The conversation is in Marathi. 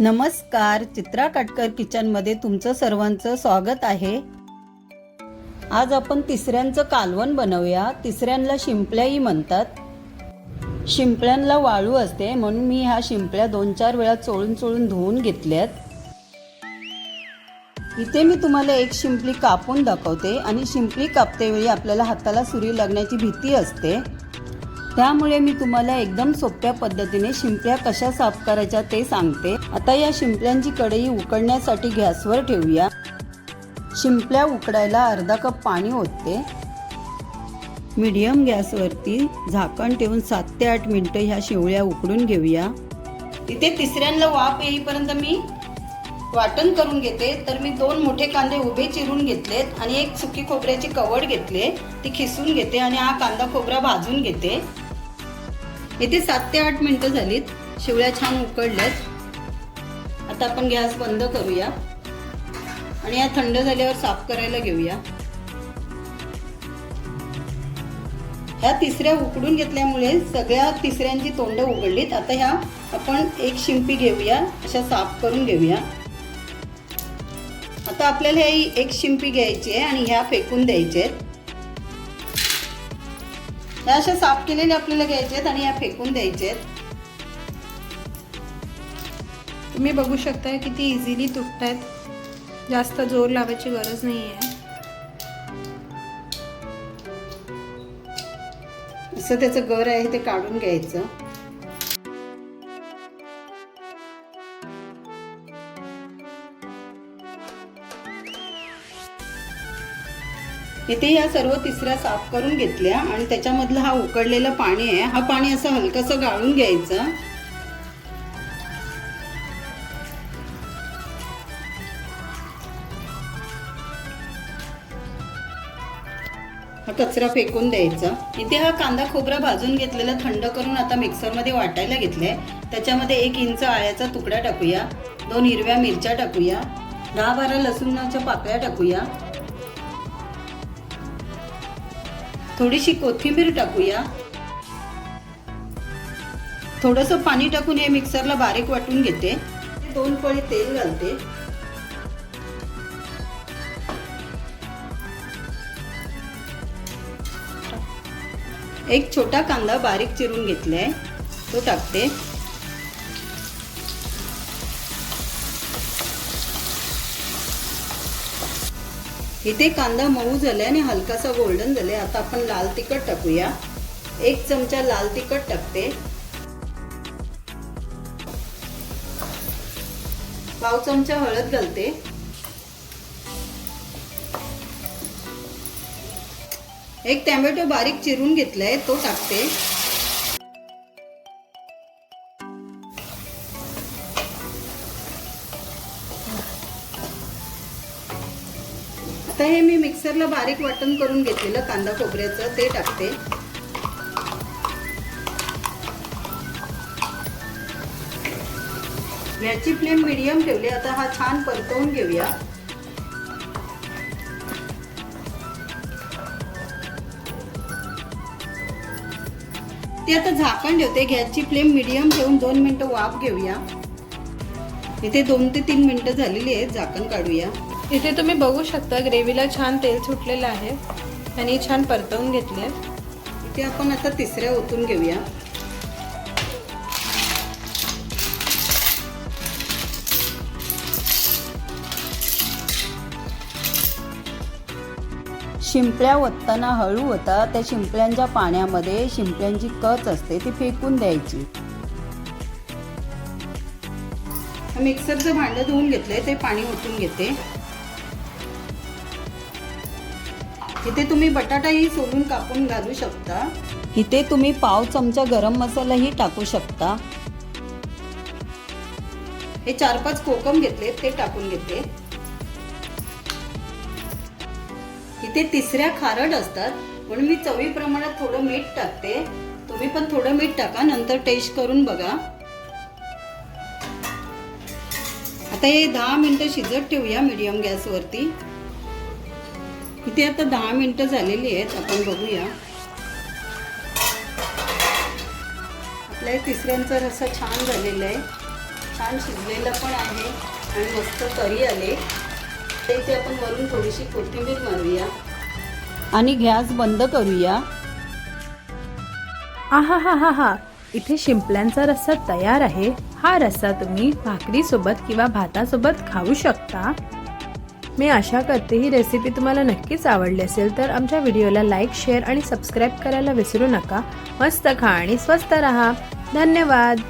नमस्कार चित्रा काटकर किचनमध्ये तुमचं सर्वांचं स्वागत आहे. आज आपण तिसऱ्यांचं कालवण बनवूया. तिसऱ्यांना शिंपल्याही म्हणतात. शिंपल्यांना वाळू असते म्हणून मी ह्या शिंपल्या दोन चार वेळा चोळून चोळून धुवून घेतल्यात. इथे मी तुम्हाला एक शिंपली कापून दाखवते आणि शिंपली कापतेवेळी आपल्याला हाताला सुरी लागण्याची भीती असते. त्यामुळे मी तुम्हाला एकदम सोप्या पद्धतीने शिंपल्या कशा साफ करायच्या ते सांगते. आता या शिंपल्यांची कढई उकडण्यासाठी गॅसवर ठेवूया. शिंपल्या उकडायला अर्धा कप पाणी ओतते. मीडियम गॅसवरती झाकण ठेवून सात ते आठ मिनटं ह्या शिवळ्या उकडून घेऊया. इथे तिसऱ्यांदा वाफ येईपर्यंत मी वाटण करून घेते. तर मी दोन मोठे कांदे उभे चिरून घेतलेत आणि एक सुकी खोबऱ्याची कवड घेतले ती खिसून घेते आणि हा कांदा खोबरा भाजून घेते. येथे सात ते आठ मिनटं झालीत. शिवळ्या छान उकडल्यात. आता आपण गॅस बंद करूया. आणि या थंड झाल्यावर साफ करायला घेऊया. ह्या तिसऱ्या उकडून घेतल्यामुळे सगळ्या तिसऱ्यांची तोंड उघडलीत. आता ह्या आपण एक शिंपी घेऊया. अशा साफ करून घेऊया. आता आपल्याला ही एक शिंपी घ्यायची आहे आणि ह्या फेकून द्यायच्या आहेत. ह्या अशा साफ केलेल्या आपल्याला घ्यायचे आहेत आणि ह्या फेकून द्यायच्या आहेत तुम्ही बघू शकता किती इझिली तुटत आहेत जास्त जोर लावायची गरज नाही आहे असं त्याचं गर आहे ते काढून घ्यायचं. इथे या सर्व तिसऱ्या साफ करून घेतल्या आणि त्याच्यामधलं हा उकडलेलं पाणी आहे हा पाणी असं हलकंसं गाळून घ्यायचं. हा कचरा फेकून द्यायचा. इथे हा कांदा खोबरा भाजून घेतलेला थंड करून आता मिक्सरमध्ये वाटायला घेतलाय. त्याच्यामध्ये एक इंच आळ्याचा तुकडा टाकूया. दोन हिरव्या मिरच्या टाकूया. दहा बारा लसूणाच्या पाकळ्या टाकूया. थोडीशी कोथिंबीर टाकूया. थोडंसं पाणी टाकून हे मिक्सरला बारीक वाटून घेते. दोन पळी तेल घालते. एक छोटा कांदा बारीक चिरून घेतलाय. तो टाकते. इथे कांदा मऊ झालाय आणि हलकासा गोल्डन झालाय. आता आपण लाल तिखट टाकूया. एक चमचा लाल तिखट टाकते. पाव चमचा हळद घालते. एक टॅमॅटो बारीक चिरून घेतलाय तो टाकते. आता हे मी मिक्सरला बारीक वाटण करून घेतलेलं कांदा खोबऱ्याचं ते टाकते. याची फ्लेम मिडियम ठेवली आता हा छान परतवून घेऊया. ते आता झाकण ठेवते गॅसची फ्लेम मिडियम ठेवून दोन मिनिटं वाफ घेऊया. इथे दोन ते तीन मिनिटं झालेली आहेत झाकण काढूया. इथे तुम्ही बघू शकता ग्रेव्हीला छान तेल सुटलेलं आहे. आणि छान परतवून घेतले इथे आपण आता तिसऱ्या ओतून घेऊया. शिंपल्या ओतताना हळू होता त्या शिंपल्यांच्या पाण्यामध्ये शिंपल्यांची कच असते ती फेकून द्यायची. मिक्सरचं भांडं धुवून घेतलंय ते पाणी ओतून घेते. इथे तुम्ही बटाटाही सोलून कापून घालू शकता. इथे तुम्ही पाव चमचा गरम मसालाही टाकू शकता. हे चार पाच कोकम घेतले ते टाकून घेते. इथे तिसऱ्या खारट असतात म्हणून मी चवी प्रमाणात थोडं मीठ टाकते. तुम्ही पण थोडं मीठ टाका नंतर टेस्ट करून बघा. आता हे दहा मिनिटं शिजत ठेवूया मीडियम गॅसवरती इथे आता दहा मिनटं झालेली आहेत आपण बघूया. आपल्या तिसऱ्यांचा रस्सा छान झालेला आहे. छान शिजलेलं पण आहे आणि मस्त तरी आले. तर इथे आपण वरून थोडीशी कोथिंबीर मारूया. आणि गॅस बंद करूया. आहा हा हा हा. इथे शिंपल्यांचा रस्सा तयार आहे. हा रस्सा तुम्ही भाकरीसोबत किंवा भातासोबत खाऊ शकता. मी आशा करते ही रेसिपी तुम्हाला नक्कीच आवडली असेल तर आमच्या व्हिडिओला लाईक शेअर आणि सबस्क्राईब करायला विसरू नका. मस्त खा आणि स्वस्त रहा. धन्यवाद.